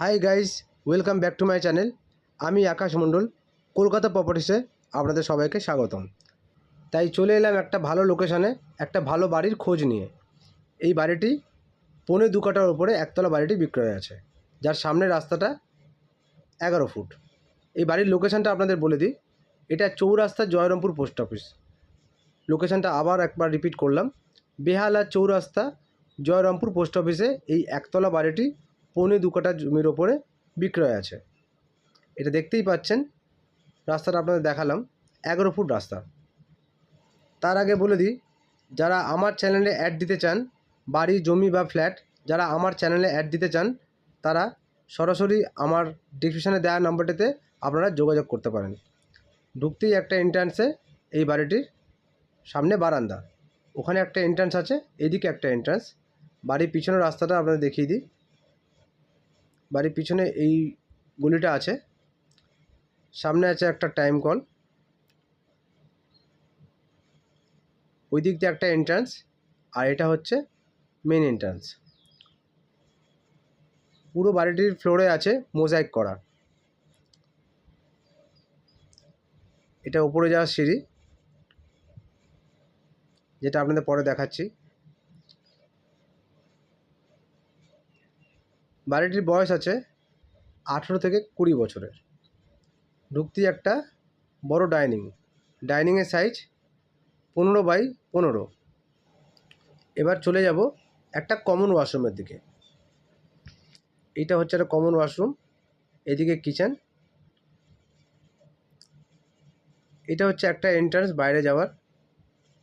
Hi guys welcome back to my channel আমি আকাশ মণ্ডল, কলকাতা প্রপার্টিসে আপনাদের সবাইকে স্বাগতম। তাই চলে এলাম একটা ভালো লোকেশানে একটা ভালো বাড়ির খোঁজ নিয়ে। এই বাড়িটি পৌনে দু কাটার ওপরে একতলা বাড়িটি বিক্রয় আছে, যার সামনের রাস্তাটা এগারো ফুট। এই বাড়ির লোকেশানটা আপনাদের বলে দিই, এটা চৌরাস্তা জয়রামপুর পোস্ট অফিস লোকেশানটা আবার একবার রিপিট করলাম। বেহালা চৌরাস্তা জয়রামপুর পোস্ট অফিসে এই একতলা বাড়িটি পৌনে দু কাটা জমির ওপরে বিক্রয় আছে। এটা দেখতেই পাচ্ছেন, রাস্তাটা আপনাদের দেখালাম, এগারো ফুট রাস্তা। তার আগে বলে দিই, যারা আমার চ্যানেলে অ্যাড দিতে চান, বাড়ি, জমি বা ফ্ল্যাট যারা আমার চ্যানেলে অ্যাড দিতে চান, তারা সরাসরি আমার ডিসক্রিপশানে দেওয়া নম্বরটিতে আপনারা যোগাযোগ করতে পারেন। ঢুকতেই একটা এন্ট্রান্সে এই বাড়িটির সামনে বারান্দা। ওখানে একটা এন্ট্রান্স আছে, এদিকে একটা এন্ট্রান্স বাড়ির পিছনের রাস্তাটা আপনাদের দেখিয়ে দিই। বাড়ির পিছনে এই গলিটা আছে। সামনে আছে একটা টাইম কল ওই দিক দিয়ে একটা এন্ট্রান্স আর এটা হচ্ছে মেন এন্ট্রান্স পুরো বাড়িটির ফ্লোরে আছে মোজাইক করা। এটা উপরে যাওয়ার সিঁড়ি, যেটা আপনাদের পরে দেখাচ্ছি। বাড়িটির বয়স আছে আঠেরো থেকে কুড়ি বছরের। ঢুকতেই একটা বড় ডাইনিং। ডাইনিংয়ের সাইজ পনেরো বাই পনেরো। এবার চলে যাব একটা কমন ওয়াশরুমের দিকে। এটা হচ্ছে একটা কমন ওয়াশরুম, এদিকে কিচেন। এটা হচ্ছে একটা এন্ট্রান্স বাইরে যাওয়ার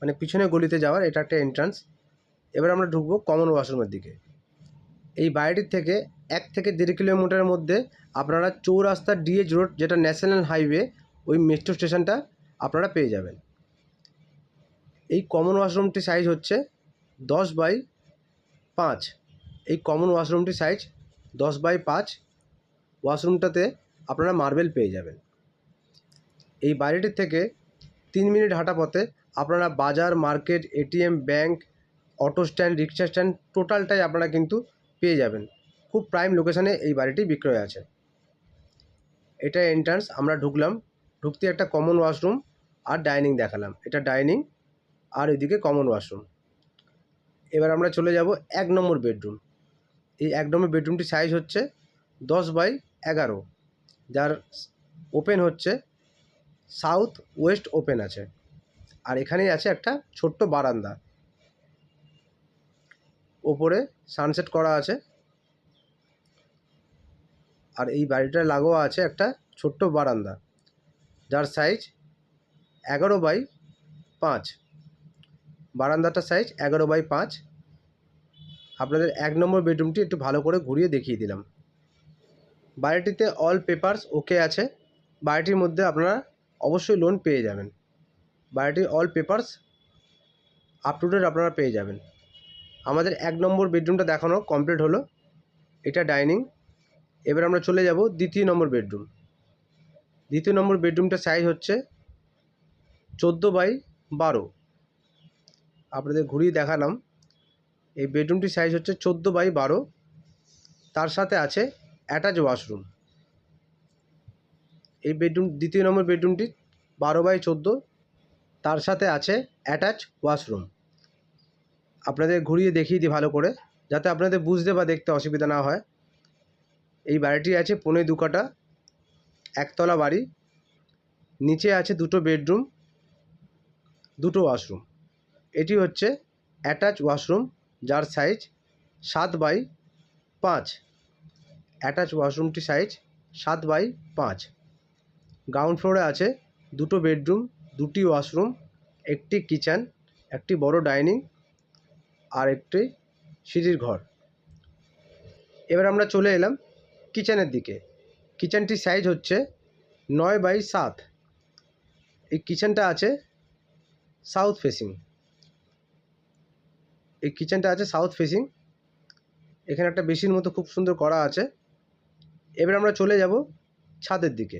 মানে পিছনে গলিতে যাওয়ার, এটা একটা এন্ট্রান্স। এবার আমরা ঢুকবো কমন ওয়াশরুমের দিকে। এই বাড়িটির থেকে এক থেকে দেড় কিলোমিটারের মধ্যে আপনারা চৌরাস্তা ডিএচ রোড যেটা ন্যাশনাল হাইওয়ে, ওই মেট্রো স্টেশনটা আপনারা পেয়ে যাবেন। এই কমন ওয়াশরুমটির সাইজ হচ্ছে দশ বাই পাঁচ। এই কমন ওয়াশরুমটির সাইজ দশ বাই পাঁচ। ওয়াশরুমটাতে আপনারা মার্বেল পেয়ে যাবেন। এই বাড়িটির থেকে তিন মিনিট হাঁটা পথে আপনারা বাজার market ATM bank auto stand rickshaw stand টোটালটাই আপনারা কিন্তু পেয়ে যাবেন। খুব প্রাইম লোকেশানে এই বাড়িটি বিক্রয় আছে। এটা এন্ট্রান্স আমরা ঢুকলাম, ঢুকতে একটা কমন ওয়াশরুম আর ডাইনিং দেখালাম। এটা ডাইনিং আর এদিকে কমন ওয়াশরুম এবার আমরা চলে যাব এক নম্বর বেডরুম এই এক নম্বর বেডরুমটির সাইজ হচ্ছে দশ বাই এগারো। যার ওপেন হচ্ছে সাউথ ওয়েস্ট ওপেন আছে। আর এখানেই আছে একটা ছোট্ট বারান্দা। ওপরে সানসেট করা আছে। আর এই বাড়িটার লাগোয়া আছে একটা ছোট্ট বারান্দা, যার সাইজ এগারো বাই পাঁচ। বারান্দাটার সাইজ এগারো বাই পাঁচ। আপনাদের এক নম্বর বেডরুমটি একটু ভালো করে ঘুরিয়ে দেখিয়ে দিলাম। বাড়িটিতে অল পেপারস ওকে আছে। বাড়িটির মধ্যে আপনারা অবশ্যই লোন পেয়ে যাবেন। বাড়িটির all papers up to date আপনারা পেয়ে যাবেন। আমাদের এক নম্বর বেডরুমটা দেখানো কমপ্লিট হলো। এটা ডাইনিং এবার আমরা চলে যাব দ্বিতীয় নম্বর বেডরুম। দ্বিতীয় নম্বর বেডরুমটার সাইজ হচ্ছে চোদ্দ বাই বারো। আপনাদের ঘুরিয়ে দেখালাম। এই বেডরুমটির সাইজ হচ্ছে চোদ্দ বাই বারো। তার সাথে আছে অ্যাটাচ ওয়াশরুম এই বেডরুম, দ্বিতীয় নম্বর বেডরুমটি বারো বাই চোদ্দ। তার সাথে আছে অ্যাটাচ ওয়াশরুম আপনাদের ঘুরিয়ে দেখিয়ে দিই ভালো করে, যাতে আপনাদের বুঝতে বা দেখতে অসুবিধা না হয়। এই বাড়িটি আছে পৌনে দু কাটা একতলা বাড়ি। নিচে আছে দুটো বেডরুম, দুটো ওয়াশরুম। এটি হচ্ছে অ্যাটাচ ওয়াশরুম, যার সাইজ সাত বাই পাঁচ। অ্যাটাচ ওয়াশরুমটি সাইজ সাত বাই পাঁচ। গ্রাউন্ড ফ্লোরে আছে দুটো বেডরুম, দুটি ওয়াশরুম, একটি কিচেন, একটি বড় ডাইনিং আর একটি সিঁড়ির ঘর। এবার আমরা চলে এলাম কিচেনের দিকে। কিচেনটির সাইজ হচ্ছে নয় বাই সাত। এই কিচেনটা আছে সাউথ ফেসিং এই কিচেনটা আছে সাউথ ফেসিং এখানে একটা বেসিন মতো খুব সুন্দর করা আছে। এবার আমরা চলে যাব ছাদের দিকে।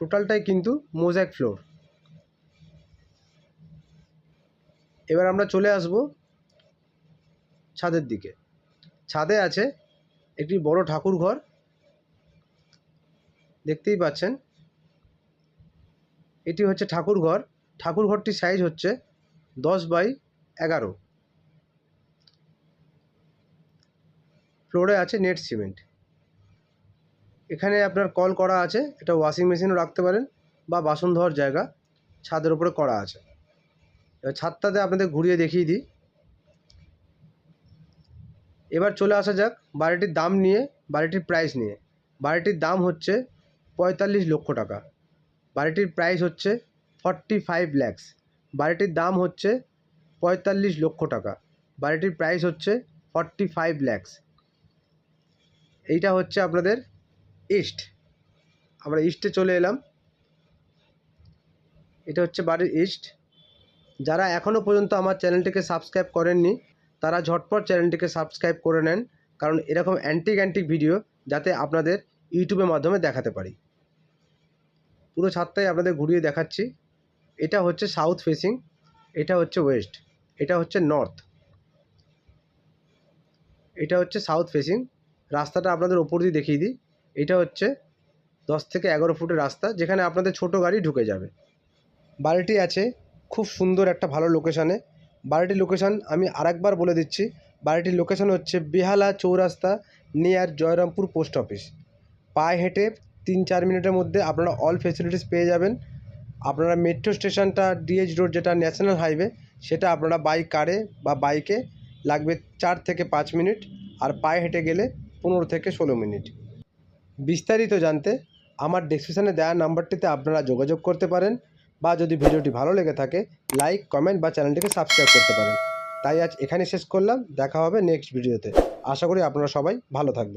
টোটালটাই কিন্তু মোজাইক ফ্লোর এবার আমরা চলে আসব ছাদের দিকে। ছাদে আছে একটি বড় ঠাকুর ঘর দেখতেই পাচ্ছেন। এটি হচ্ছে ঠাকুর ঘর ঠাকুর ঘরটির সাইজ হচ্ছে দশ বাই এগারো। ফ্লোরে আছে নেট সিমেন্ট। এখানে আপনার কল করা আছে, এটা ওয়াশিং মেশিনও রাখতে পারেন বা বাসন ধোয়ার জায়গা ছাদের উপরে করা আছে। এবার ছাদটাতে আপনাদের ঘুরিয়ে দেখিয়ে দিই। এবার চলে আসা যাক বাড়িটির দাম নিয়ে, বাড়িটির প্রাইস নিয়ে। বাড়িটির দাম হচ্ছে পঁয়তাল্লিশ লক্ষ টাকা। বাড়িটির প্রাইস হচ্ছে ফর্টি ফাইভ ল্যাক্স বাড়িটির দাম হচ্ছে পঁয়তাল্লিশ লক্ষ টাকা। বাড়িটির প্রাইস হচ্ছে ফর্টি ফাইভ ল্যাক্স এইটা হচ্ছে আপনাদের ইস্ট আমরা ইস্টে চলে এলাম। এটা হচ্ছে বাড়ির ইস্ট যারা এখনও পর্যন্ত আমার চ্যানেলটিকে সাবস্ক্রাইব করেননি তারা ঝটপট চ্যানেলটিকে সাবস্ক্রাইব করে নেন, কারণ এরকম অ্যান্টিক অ্যান্টিক ভিডিও যাতে আপনাদের ইউটিউবের মাধ্যমে দেখাতে পারি। পুরো ছাদটাই আপনাদের ঘুরিয়ে দেখাচ্ছি। এটা হচ্ছে সাউথ ফেসিং এটা হচ্ছে ওয়েস্ট এটা হচ্ছে নর্থ এটা হচ্ছে সাউথ ফেসিং রাস্তাটা আপনাদের ওপর দিয়ে দেখিয়ে দিই। এটা হচ্ছে দশ থেকে এগারো ফুটের রাস্তা, যেখানে আপনাদের ছোট গাড়ি ঢুকে যাবে। বাড়িটি আছে খুব সুন্দর একটা ভালো লোকেশানে বাড়িটির লোকেশান আমি আরেকবার বলে দিচ্ছি। বাড়িটির লোকেশান হচ্ছে Behala Chowrasta near Joyrampur post office পায়ে হেঁটে তিন চার মিনিটের মধ্যে আপনারা অল ফেসিলিটিস পেয়ে যাবেন। আপনারা মেট্রো স্টেশনটা ডিএইচ রোড যেটা ন্যাশনাল হাইওয়ে সেটা আপনারা বাই কারে বা বাইকে লাগবে চার থেকে পাঁচ মিনিট আর পায়ে হেঁটে গেলে পনেরো থেকে ষোলো মিনিট। বিস্তারিত জানতে আমার ডেসক্রিপশানে দেওয়া নাম্বারটিতে আপনারা যোগাযোগ করতে পারেন। বা যদি ভিডিওটি ভালো লেগে থাকে লাইক কমেন্ট বা চ্যানেলটিকে সাবস্ক্রাইব করতে পারেন। তাই আজ এখানে শেষ করলাম, দেখা হবে নেক্সট ভিডিওতে আশা করি আপনারা সবাই ভালো থাকবেন।